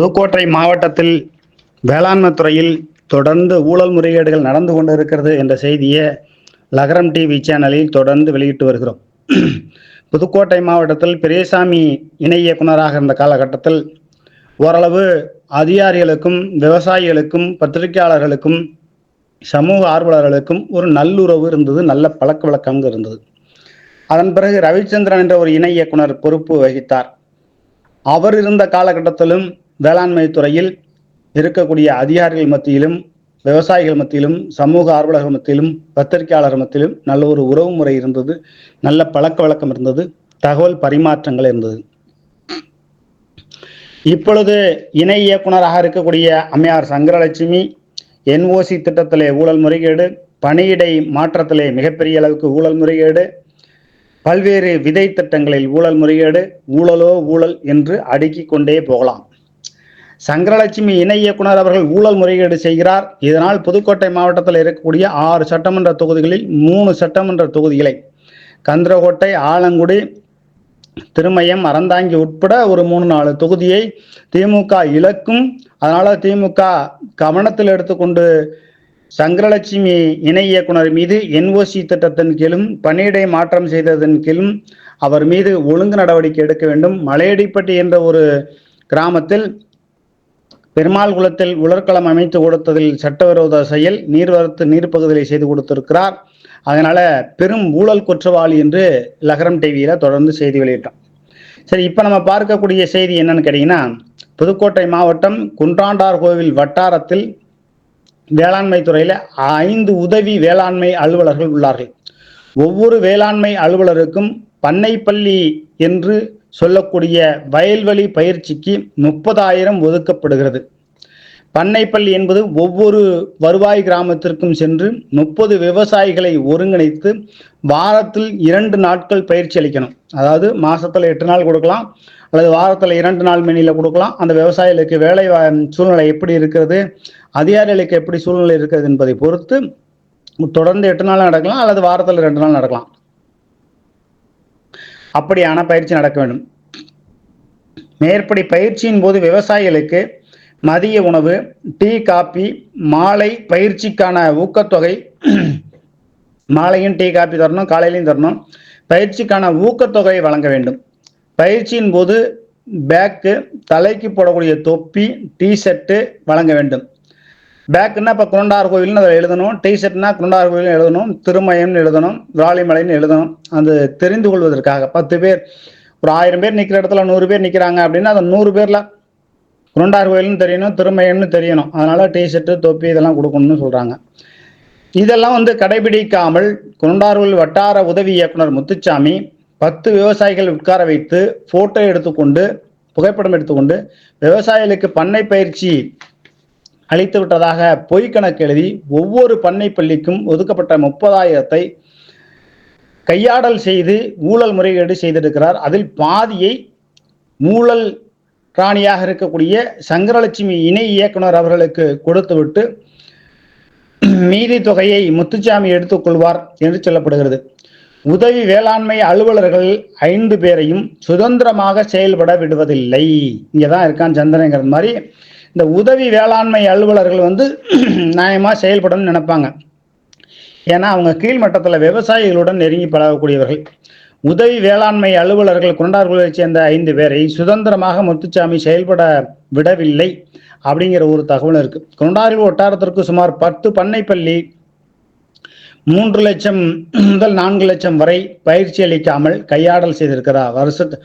புதுக்கோட்டை மாவட்டத்தில் வேளாண்மை துறையில் தொடர்ந்து ஊழல் முறைகேடுகள் நடந்து கொண்டிருக்கிறது என்ற செய்தியை லகரம் டிவி சேனலில் தொடர்ந்து வெளியிட்டு வருகிறோம். புதுக்கோட்டை மாவட்டத்தில் பெரியசாமி இணை இயக்குனராக இருந்த காலகட்டத்தில் ஓரளவு அதிகாரிகளுக்கும் விவசாயிகளுக்கும் பத்திரிகையாளர்களுக்கும் சமூக ஆர்வலர்களுக்கும் ஒரு நல்லுறவு இருந்தது நல்ல பழக்க வழக்கங்கள் இருந்தது. அதன் பிறகு ரவிச்சந்திரன் என்ற ஒரு இணை இயக்குனர் பொறுப்பு வகித்தார். அவர் இருந்த காலகட்டத்திலும் வேளாண்மை துறையில் இருக்கக்கூடிய அதிகாரிகள் மத்தியிலும் விவசாயிகள் மத்தியிலும் சமூக ஆர்வலர்கள் மத்தியிலும் பத்திரிகையாளர் மத்தியிலும் நல்ல ஒரு உறவு முறை இருந்தது. நல்ல பழக்க வழக்கம் இருந்தது. தகவல் பரிமாற்றங்கள் இருந்தது. இப்பொழுது இணை இயக்குனராக இருக்கக்கூடிய அம்மையார் சங்கரலட்சுமி என்ஓசி திட்டத்திலே ஊழல் முறைகேடு பணியிடை மாற்றத்திலே மிகப்பெரிய அளவுக்கு ஊழல் முறைகேடு பல்வேறு விதை திட்டங்களில் ஊழல் முறைகேடு ஊழலோ ஊழல் என்று அடுக்கிக் கொண்டே போகலாம். சங்கரலட்சுமி இணை இயக்குனர் அவர்கள் ஊழல் முறைகேடு செய்கிறார். இதனால் புதுக்கோட்டை மாவட்டத்தில் இருக்கக்கூடிய ஆறு சட்டமன்ற தொகுதிகளில் மூணு சட்டமன்ற தொகுதிகளை கந்தரகோட்டை ஆலங்குடி திருமயம் அறந்தாங்கி உட்பட ஒரு மூணு நாலு தொகுதியை திமுக இழக்கும். அதனால திமுக கவனத்தில் எடுத்துக்கொண்டு சங்கரலட்சுமி இணை இயக்குனர் மீது என்ஓசி திட்டத்தின் கீழும் பணியிடை மாற்றம் செய்ததன் கீழும் அவர் மீது ஒழுங்கு நடவடிக்கை எடுக்க வேண்டும். மலையடிப்பட்டி என்ற ஒரு கிராமத்தில் பெருமாள் குளத்தில் உலர்களம் அமைத்து கொடுத்ததில் சட்டவிரோத செயல் நீர்வரத்து நீர்ப்பகுதியை செய்து கொடுத்திருக்கிறார். அதனால பெரும் ஊழல் குற்றவாளி என்று லகரம் டிவியில தொடர்ந்து செய்தி வெளியிட்டோம் சரி இப்போ நம்ம பார்க்கக்கூடிய செய்தி என்னன்னு கேட்டீங்கன்னா புதுக்கோட்டை மாவட்டம் குன்றாண்டார் கோவில் வட்டாரத்தில் வேளாண்மை துறையில ஐந்து உதவி வேளாண்மை அலுவலர்கள் உள்ளார்கள். ஒவ்வொரு வேளாண்மை அலுவலருக்கும் பண்ணைப்பள்ளி என்று சொல்லக்கூடிய வயல்வெளி பயிற்சிக்கு முப்பதாயிரம் ஒதுக்கப்படுகிறது. பண்ணைப்பள்ளி என்பது ஒவ்வொரு வருவாய் கிராமத்திற்கும் சென்று முப்பது விவசாயிகளை ஒருங்கிணைத்து வாரத்தில் இரண்டு நாட்கள் பயிற்சி அளிக்கணும். அதாவது மாசத்துல எட்டு நாள் கொடுக்கலாம் அல்லது வாரத்தில் இரண்டு நாள் மெனியில் கொடுக்கலாம். அந்த விவசாயிகளுக்கு வேலை சூழ்நிலை எப்படி இருக்கிறது அதிகாரிகளுக்கு எப்படி சூழ்நிலை இருக்கிறது என்பதை பொறுத்து தொடர்ந்து எட்டு நாள் நடக்கலாம் அல்லது வாரத்தில் ரெண்டு நாள் நடக்கலாம். அப்படியான பயிற்சி நடக்க வேண்டும். மேற்படி பயிற்சியின் போது விவசாயிகளுக்கு மதிய உணவு டீ காப்பி மாலை பயிற்சிக்கான ஊக்கத்தொகை மாலையும் டீ காப்பி தரணும் காலையிலையும் தரணும். பயிற்சிக்கான ஊக்கத்தொகை வழங்க வேண்டும். பயிற்சியின் போது பேக்கு தலைக்கு போடக்கூடிய தொப்பி டி ஷர்ட்டு வழங்க வேண்டும். பேக்குன்னா இப்போ குருண்டார் கோவில்னு அதை எழுதணும். டி ஷர்ட்னா குருண்டார் கோவில்னு எழுதணும். திருமயம்னு எழுதணும். விராலிமலைன்னு எழுதணும். அது தெரிந்து கொள்வதற்காக பத்து பேர் ஒரு ஆயிரம் பேர் நிற்கிற இடத்துல நூறு பேர் நிற்கிறாங்க அப்படின்னா அந்த நூறு பேரில் குருண்டார் கோயில்னு தெரியணும் திருமயம்னு தெரியணும். அதனால டி ஷர்ட்டு தொப்பி இதெல்லாம் கொடுக்கணும்னு சொல்கிறாங்க இதெல்லாம் வந்து கடைபிடிக்காமல் குண்டார்வில் வட்டார உதவி இயக்குனர் முத்துச்சாமி பத்து விவசாயிகள் உட்கார வைத்து போட்டோ எடுத்துக்கொண்டு புகைப்படம் எடுத்துக்கொண்டு விவசாயிகளுக்கு பண்ணை பயிற்சி அளித்து விட்டதாக பொய் கணக்கு எழுதி ஒவ்வொரு பண்ணை பள்ளிக்கும் ஒதுக்கப்பட்ட முப்பதாயிரத்தை கையாடல் செய்து ஊழல் முறைகேடு செய்திருக்கிறார். அதில் பாதியை ஊழல் ராணியாக இருக்கக்கூடிய சங்கரலட்சுமி இணை இயக்குனர் அவர்களுக்கு கொடுத்துவிட்டு மீதி தொகையை முத்துச்சாமி எடுத்துக்கொள்வார் என்று சொல்லப்படுகிறது. உதவி வேளாண்மை அலுவலர்கள் ஐந்து பேரையும் சுதந்திரமாக செயல்பட விடுவதில்லை. இங்கதான் இருக்கான் சந்திரங்கிற மாதிரி இந்த உதவி வேளாண்மை அலுவலர்கள் வந்து நியாயமாக செயல்படணும்னு நினைப்பாங்க. ஏன்னா அவங்க கீழ்மட்டத்தில் விவசாயிகளுடன் நெருங்கி பழகக்கூடியவர்கள். உதவி வேளாண்மை அலுவலர்கள் குண்டார்குலையை சேர்ந்த ஐந்து பேரை சுதந்திரமாக முத்துச்சாமி செயல்பட விடவில்லை அப்படிங்கிற ஒரு தகவல் இருக்கு. குண்டாரில் வட்டாரத்திற்கு சுமார் பத்து பண்ணைப்பள்ளி மூன்று லட்சம் முதல் நான்கு லட்சம் வரை பயிற்சி அளிக்காமல் கையாடல் செய்திருக்கிறார் வருஷத்து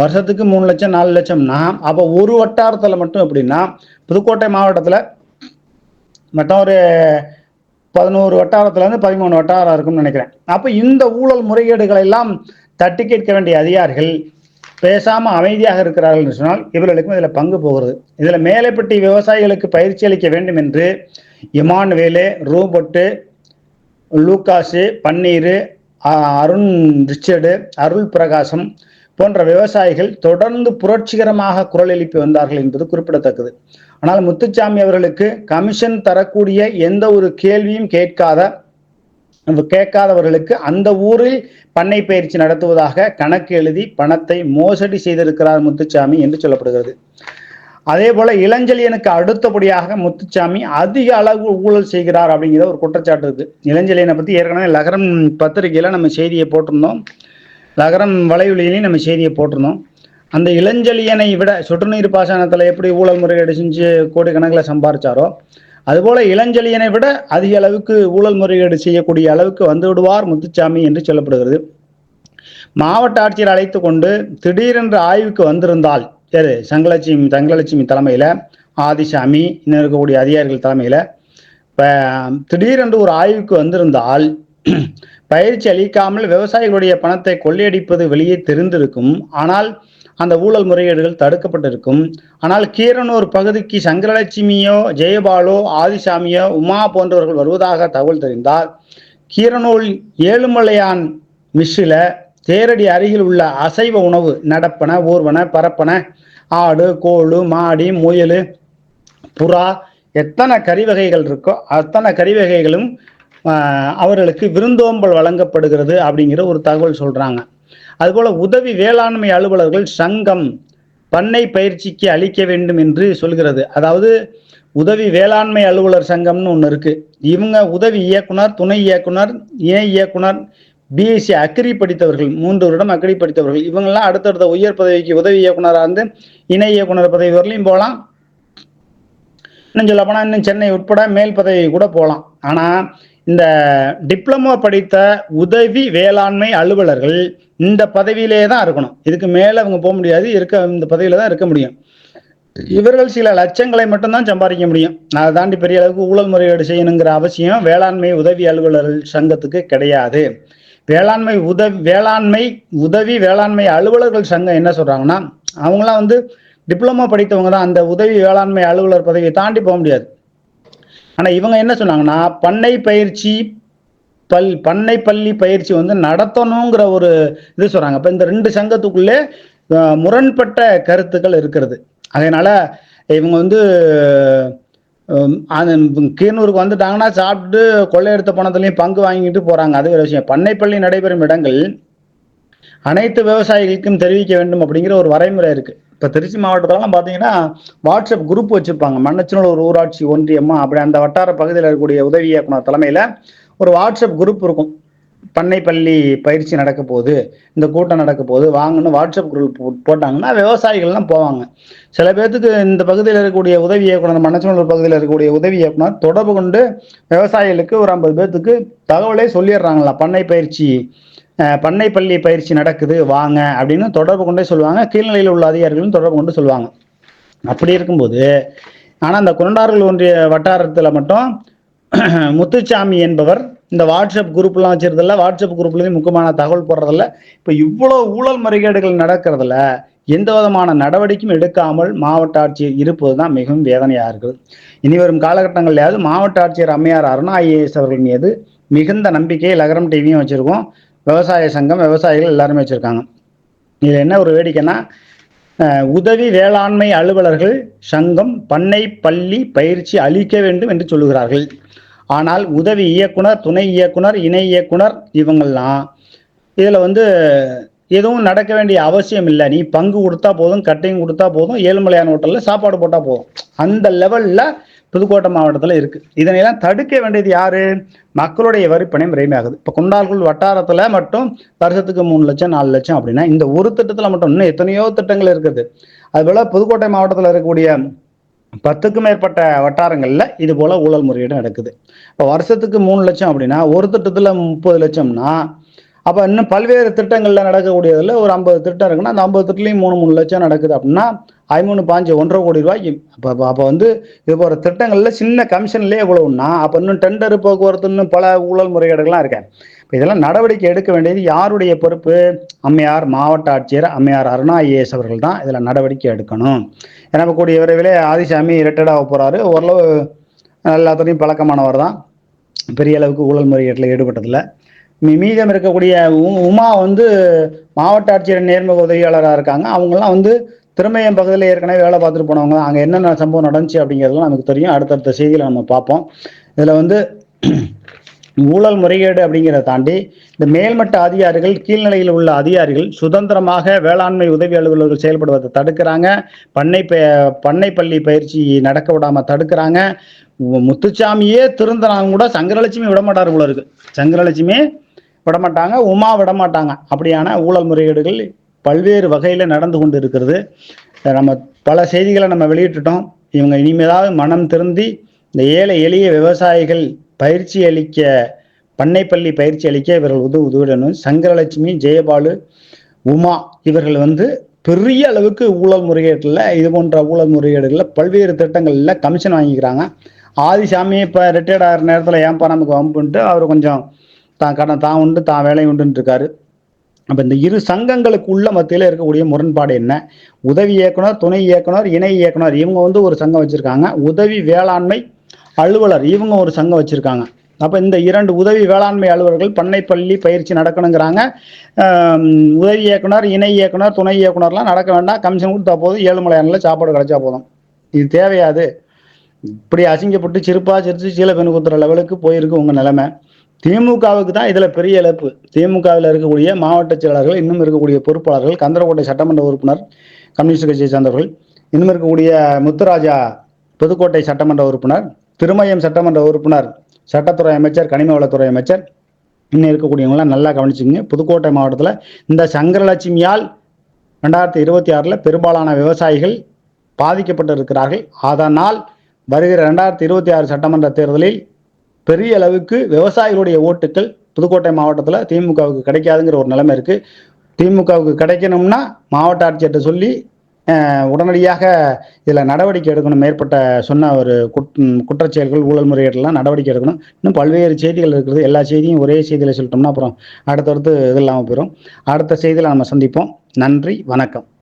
வருஷத்துக்கு மூணு லட்சம் நாலு லட்சம்னா அப்போ ஒரு வட்டாரத்தில் மட்டும் எப்படின்னா புதுக்கோட்டை மாவட்டத்தில் மட்டும் ஒரு பதினோரு வட்டாரத்துலேருந்து பதிமூணு வட்டாரம் இருக்கும்னு நினைக்கிறேன். அப்போ இந்த ஊழல் முறைகேடுகளை எல்லாம் தட்டி கேட்க வேண்டிய அதிகாரிகள் பேசாமல் அமைதியாக இருக்கிறார்கள் என்று சொன்னால் இவர்களுக்கும் இதில் பங்கு போகிறது. இதில் மேலைப்பட்டி விவசாயிகளுக்கு பயிற்சி அளிக்க வேண்டும் என்று இமானுவேலு ரூபொட்டு லூக்காசு பன்னீர் அருண் ரிச்சர்டு அருள் பிரகாசம் போன்ற விவசாயிகள் தொடர்ந்து புரட்சிகரமாக குரல் எழுப்பி வந்தார்கள் என்பது குறிப்பிடத்தக்கது. ஆனால் முத்துச்சாமி அவர்களுக்கு கமிஷன் தரக்கூடிய எந்த ஒரு கேள்வியும் கேட்காத கேட்காதவர்களுக்கு அந்த ஊரில் பண்ணை பயிற்சி நடத்துவதாக கணக்கு எழுதி பணத்தை மோசடி செய்திருக்கிறார் முத்துச்சாமி என்று சொல்லப்படுகிறது. அதே போல இளஞ்செழியனுக்கு அடுத்தபடியாக முத்துச்சாமி அதிக அளவு ஊழல் செய்கிறார் அப்படிங்கிற ஒரு குற்றச்சாட்டு இருக்கு. இளஞ்செழியனை பத்தி ஏற்கனவே லகரம் பத்திரிகையில நம்ம செய்தியை போட்டிருந்தோம். லகரம் வலைவலியிலையும் நம்ம செய்தியை போட்டிருந்தோம். அந்த இளஞ்செழியனை விட சொட்டுநீர் பாசனத்துல எப்படி ஊழல் முறைகேடு செஞ்சு கோடிக்கணக்கில் சம்பாரிச்சாரோ அதுபோல இளஞ்செழியனை விட அதிக அளவுக்கு ஊழல் முறைகேடு செய்யக்கூடிய அளவுக்கு வந்து விடுவார் முத்துச்சாமி என்று சொல்லப்படுகிறது. மாவட்ட ஆட்சியர் அழைத்து கொண்டு திடீரென்று ஆய்வுக்கு வந்திருந்தால் சரி சங்கலட்சுமி தங்கலட்சுமி தலைமையில ஆதிசாமி இன்னும் இருக்கக்கூடிய அதிகாரிகள் தலைமையில இப்ப திடீரென்று ஒரு ஆய்வுக்கு வந்திருந்தால் பயிற்சி அளிக்காமல் விவசாயிகளுடைய பணத்தை கொள்ளையடிப்பது வெளியே தெரிந்திருக்கும். ஆனால் அந்த ஊழல் முறையீடுகள் தடுக்கப்பட்டிருக்கும். ஆனால் கீரனூர் பகுதிக்கு சங்கரலட்சுமியோ ஜெயபாலோ ஆதிசாமியோ உமா போன்றவர்கள் வருவதாக தகவல் தெரிந்தால் கீரனூர் ஏழுமலையான் மிஸ்ஸில் தேரடி அருகில் உள்ள அசைவ உணவு நடப்பன ஊர்வன பரப்பன ஆடு கோழு மாடி முயல் புறா எத்தனை கறி வகைகள் இருக்கோ அத்தனை கறி வகைகளும் அவர்களுக்கு விருந்தோம்பல் வழங்கப்படுகிறது அப்படிங்கிற ஒரு தகவல் சொல்றாங்க. அதுபோல உதவி வேளாண்மை அலுவலர்கள் சங்கம் பண்ணை பயிற்சிக்கு அளிக்க வேண்டும் என்று சொல்கிறது. அதாவது உதவி வேளாண்மை அலுவலர் சங்கம்னு ஒன்று இருக்கு. இவங்க உதவி இயக்குனர் துணை இயக்குனர் இணை இயக்குனர் பிஎஸ்சி அக்ரி படித்தவர்கள் மூன்று வருடம் அக்ரி படித்தவர்கள் இவங்கெல்லாம் அடுத்தடுத்த உயர் பதவிக்கு உதவி இயக்குனராக இருந்து இணை இயக்குனர் பதவி வரலையும் போகலாம். இன்னும் சொல்ல போனால் இன்னும் சென்னை உட்பட மேல் பதவி கூட போகலாம். ஆனால் இந்த டிப்ளமோ படித்த உதவி வேளாண்மை அலுவலர்கள் இந்த பதவியிலே தான் இருக்கணும். இதுக்கு மேலே அவங்க போக முடியாது இருக்க இந்த பதவியில தான் இருக்க முடியும். இவர்கள் சில லட்சங்களை மட்டும்தான் சம்பாதிக்க முடியும். அதை தாண்டி பெரிய அளவுக்கு ஊழல் முறையீடு செய்யணுங்கிற அவசியம் வேளாண்மை உதவி அலுவலர்கள் சங்கத்துக்கு கிடையாது. வேளாண்மை உதவி வேளாண்மை உதவி வேளாண்மை அலுவலர்கள் சங்கம் என்ன சொல்றாங்கன்னா அவங்களாம் வந்து டிப்ளமோ படித்தவங்க தான் அந்த உதவி வேளாண்மை அலுவலர் பதவியை தாண்டி போக முடியாது. ஆனால் இவங்க என்ன சொன்னாங்கன்னா பண்ணை பயிற்சி பல் பண்ணை பள்ளி பயிற்சி வந்து நடத்தணுங்கிற ஒரு இது சொல்கிறாங்க இப்போ இந்த ரெண்டு சங்கத்துக்குள்ளே முரண்பட்ட கருத்துக்கள் இருக்கிறது. அதனால இவங்க வந்து அந்த அது கீரனூருக்கு வந்துட்டாங்கன்னா சாப்பிட்டு கொள்ளையெடுத்த பணத்துலையும் பங்கு வாங்கிட்டு போகிறாங்க அது ஒரு விஷயம். பண்ணைப்பள்ளி நடைபெறும் இடங்கள் அனைத்து விவசாயிகளுக்கும் தெரிவிக்க வேண்டும் அப்படிங்கிற ஒரு வரைமுறை இருக்கு. இப்ப திருச்சி மாவட்டத்திலலாம் பாத்தீங்கன்னா வாட்ஸ்அப் குரூப் வச்சிருப்பாங்க. ஒரு ஊராட்சி ஒன்றியமா? அப்படி அந்த வட்டார பகுதியில் இருக்கக்கூடிய உதவி இயக்குனர் தலைமையில ஒரு வாட்ஸ்அப் குரூப் இருக்கும். பண்ணை பள்ளி பயிற்சி நடக்க போகுது. இந்த கூட்டம் நடக்க போகுது. வாங்கன்னு வாட்ஸ்அப் குரூப் போட்டாங்கன்னா விவசாயிகள்லாம் போவாங்க. சில பேர்த்துக்கு இந்த பகுதியில் இருக்கக்கூடிய உதவி இயக்குனர் மண்ணச்சநல்லூர் பகுதியில் இருக்கக்கூடிய உதவி இயக்குனர் தொடர்பு கொண்டு விவசாயிகளுக்கு ஒரு ஐம்பது பேர்த்துக்கு தகவலே சொல்லிடுறாங்களா? பண்ணை பயிற்சி பண்ணை பள்ளி பயிற்சி நடக்குது வாங்க அப்படின்னு தொடர்பு கொண்டே சொல்லுவாங்க. கீழ்நிலையில் உள்ள அதிகாரிகளும் தொடர்பு கொண்டு சொல்லுவாங்க. அப்படி இருக்கும்போது ஆனால் அந்த குரண்டார்கள் ஒன்றிய வட்டாரத்தில் மட்டும் முத்துச்சாமி என்பவர் இந்த வாட்ஸ்அப் குரூப்லாம் வச்சிருந்ததில்ல வாட்ஸ்அப் குரூப்லேயும் முக்கியமான தகவல் போடுறதில்ல. இப்போ இவ்வளோ ஊழல் முறைகேடுகள் நடக்கிறதுல எந்த விதமான நடவடிக்கையும் எடுக்காமல் மாவட்ட ஆட்சியர் இருப்பது தான் மிகவும் வேதனையாக இருக்குது. இனி வரும் காலகட்டங்கள்லையாவது மாவட்ட ஆட்சியர் அம்மையார் அருணா ஐஏஎஸ் அவர்கள் மீது மிகுந்த நம்பிக்கையை லகரம் டிவியும் வச்சிருக்கோம். விவசாய சங்கம் விவசாயிகள் எல்லாருமே வச்சுருக்காங்க. இதில் என்ன ஒரு வேடிக்கைன்னா உதவி வேளாண்மை அலுவலர்கள் சங்கம் பண்ணை பள்ளி பயிற்சி அளிக்க வேண்டும் என்று சொல்லுகிறார்கள். ஆனால் உதவி இயக்குனர் துணை இயக்குனர் இணை இயக்குனர் இவங்கள்லாம் இதில் வந்து எதுவும் நடக்க வேண்டிய அவசியம் இல்லை. நீ பங்கு கொடுத்தா போதும் கட்டையும் கொடுத்தா போதும் ஏழுமலையான ஹோட்டலில் சாப்பாடு போட்டால் போதும். அந்த லெவலில் புதுக்கோட்டை மாவட்டத்தில் இருக்குது இதனையெல்லாம் தடுக்க வேண்டியது யார்? மக்களுடைய வரிப்பணம் முறைமையாகுது. இப்போ குண்டால்குள் வட்டாரத்தில் மட்டும் வருஷத்துக்கு மூணு லட்சம் நாலு லட்சம் அப்படின்னா இந்த ஒரு திட்டத்தில் மட்டும் இன்னும் எத்தனையோ திட்டங்கள் இருக்குது. அதுபோல் புதுக்கோட்டை மாவட்டத்தில் இருக்கக்கூடிய பத்துக்கும் மேற்பட்ட வட்டாரங்களில் இது போல் ஊழல் முறையீடு நடக்குது. இப்போ வருஷத்துக்கு மூணு லட்சம் அப்படின்னா ஒரு திட்டத்தில் முப்பது லட்சம்னா அப்போ இன்னும் பல்வேறு திட்டங்களில் நடக்கக்கூடியதில் ஒரு ஐம்பது திட்டம் இருக்குன்னா அந்த ஐம்பது திட்டத்துலையும் மூணு மூணு லட்சம் நடக்குது அப்படின்னா ஐமூணு பாஞ்சு ஒன்றரை கோடி ரூபாய்க்கு அப்போ அப்போ வந்து இது போகிற திட்டங்களில் சின்ன கமிஷன்லேயே இவ்வளவுன்னா அப்போ இன்னும் டெண்டர் போக்குவரத்து இன்னும் பல ஊழல் முறைகேடுகள்லாம் இருக்கேன் இப்போ இதெல்லாம் நடவடிக்கை எடுக்க வேண்டியது யாருடைய பொறுப்பு? அம்மையார் மாவட்ட ஆட்சியர் அம்மையார் அருணா ஐஏஎஸ் அவர்கள் தான் இதில் நடவடிக்கை எடுக்கணும். ஏன்னா கூடிய விரைவிலே ஆதிசாமி ரிட்டையர்டாக போகிறாரு ஓரளவு எல்லாத்துலேயும் பழக்கமானவர் தான். பெரிய அளவுக்கு ஊழல் முறைகேட்டில் ஈடுபட்டதில்லை. மீ- மீதம் இருக்கக்கூடிய உ- உமா வந்து மாவட்ட ஆட்சியர் நேர்முக உதவியாளராக இருக்காங்க. அவங்கெல்லாம் வந்து திருமயம் பகுதியில் ஏற்கனவே வேலை பார்த்துட்டு போனவங்க அங்கே என்னென்ன சம்பவம் நடந்துச்சு அப்படிங்கிறதுலாம் நமக்கு தெரியும். அடுத்தடுத்த செய்தியில் நம்ம பார்ப்போம். இதில் வந்து ஊழல் முறைகேடு அப்படிங்கிறத தாண்டி இந்த மேல்மட்ட அதிகாரிகள் கீழ்நிலையில் உள்ள அதிகாரிகள் சுதந்திரமாக வேளாண்மை உதவி அலுவலர்கள் செயல்படுவதை தடுக்கிறாங்க. பண்ணை பண்ணை பள்ளி பயிற்சி நடக்க விடாம தடுக்கிறாங்க. முத்துச்சாமியே திருந்தனாங்க கூட சங்கரலட்சுமி விடமாட்டார் போல இருக்கு. சங்கரலட்சுமி விடமாட்டாங்க உமா விடமாட்டாங்க அப்படியான ஊழல் முறைகேடுகள் பல்வேறு வகையில் நடந்து கொண்டு இருக்கிறது நம்ம பல செய்திகளை நம்ம வெளியிட்டுட்டோம். இவங்க இனிமேதாவது மனம் திருந்தி இந்த ஏழை எளிய விவசாயிகள் பயிற்சி அளிக்க பண்ணைப்பள்ளி பயிற்சி அளிக்க இவர்கள் உதவு உதவிடணும் சங்கரலட்சுமி ஜெயபாலு உமா இவர்கள் வந்து பெரிய அளவுக்கு ஊழல் முறைகேட்டில் இது போன்ற ஊழல் முறைகேடுகளில் பல்வேறு திட்டங்களில் கமிஷன் வாங்கிக்கிறாங்க. ஆதிசாமி இப்போ ரிட்டையர்ட் ஆகிற நேரத்தில் ஏன்பா நமக்கு வம்புன்ட்டு அவர் கொஞ்சம் தான் கடன் தான் உண்டு தான் வேலை உண்டுன்னு இருக்காரு. அப்போ இந்த இரு சங்கங்களுக்கு உள்ள மத்தியில் இருக்கக்கூடிய முரண்பாடு என்ன? உதவி இயக்குனர் துணை இயக்குனர் இணை இயக்குனர் இவங்க வந்து ஒரு சங்கம் வச்சுருக்காங்க. உதவி வேளாண்மை அலுவலர் இவங்க ஒரு சங்கம் வச்சுருக்காங்க. அப்போ இந்த இரண்டு உதவி வேளாண்மை அலுவலர்கள் பண்ணைப்பள்ளி பயிற்சி நடக்கணுங்கிறாங்க. உதவி இயக்குனர் இணை இயக்குனர் துணை இயக்குனர்லாம் நடக்க வேண்டாம். கமிஷன் கொடுத்தா போதும். ஏழுமலையானில் சாப்பாடு கிடைச்சா போதும். இது தேவையாது. இப்படி அசிங்கப்பட்டு சிறுப்பா சிரித்து சீல பெண் குத்துற லெவலுக்கு போயிருக்கு உங்கள் நிலைமை. திமுகவுக்கு தான் இதில் பெரிய இழப்பு. திமுகவில் இருக்கக்கூடிய மாவட்ட செயலாளர்கள் இன்னும் இருக்கக்கூடிய பொறுப்பாளர்கள் கந்தரக்கோட்டை சட்டமன்ற உறுப்பினர் கம்யூனிஸ்ட் கட்சியை சார்ந்தவர்கள் இன்னும் இருக்கக்கூடிய முத்துராஜா புதுக்கோட்டை சட்டமன்ற உறுப்பினர் திருமயம் சட்டமன்ற உறுப்பினர் சட்டத்துறை அமைச்சர் கனிம வளத்துறை அமைச்சர் இன்னும் இருக்கக்கூடியவங்களாம் நல்லா கவனிச்சுங்க புதுக்கோட்டை மாவட்டத்தில் இந்த சங்கரலட்சுமியால் ரெண்டாயிரத்தி இருபத்தி ஆறில் பெரும்பாலான விவசாயிகள் பாதிக்கப்பட்டு இருக்கிறார்கள் அதனால் வருகிற ரெண்டாயிரத்தி இருபத்தி ஆறு சட்டமன்ற தேர்தலில் பெரிய அளவுக்கு விவசாயிகளுடைய ஓட்டுகள் புதுக்கோட்டை மாவட்டத்தில் திமுகவுக்கு கிடைக்காதுங்கிற ஒரு நிலைமை இருக்குது திமுகவுக்கு கிடைக்கணும்னா மாவட்ட ஆட்சியர்கிட்ட சொல்லி உடனடியாக இதில் நடவடிக்கை எடுக்கணும் மேற்பட்ட சொன்ன ஒரு குற்றச்செயல்கள் ஊழல் முறையீடுலாம் நடவடிக்கை எடுக்கணும். இன்னும் பல்வேறு செய்திகள் இருக்கிறது. எல்லா செய்தியும் ஒரே செய்தியில் சொல்லிட்டோம்னா அப்புறம் அடுத்தடுத்து இது இல்லாமல் போயிடும் அடுத்த செய்தியில் நம்ம சந்திப்போம். நன்றி வணக்கம்.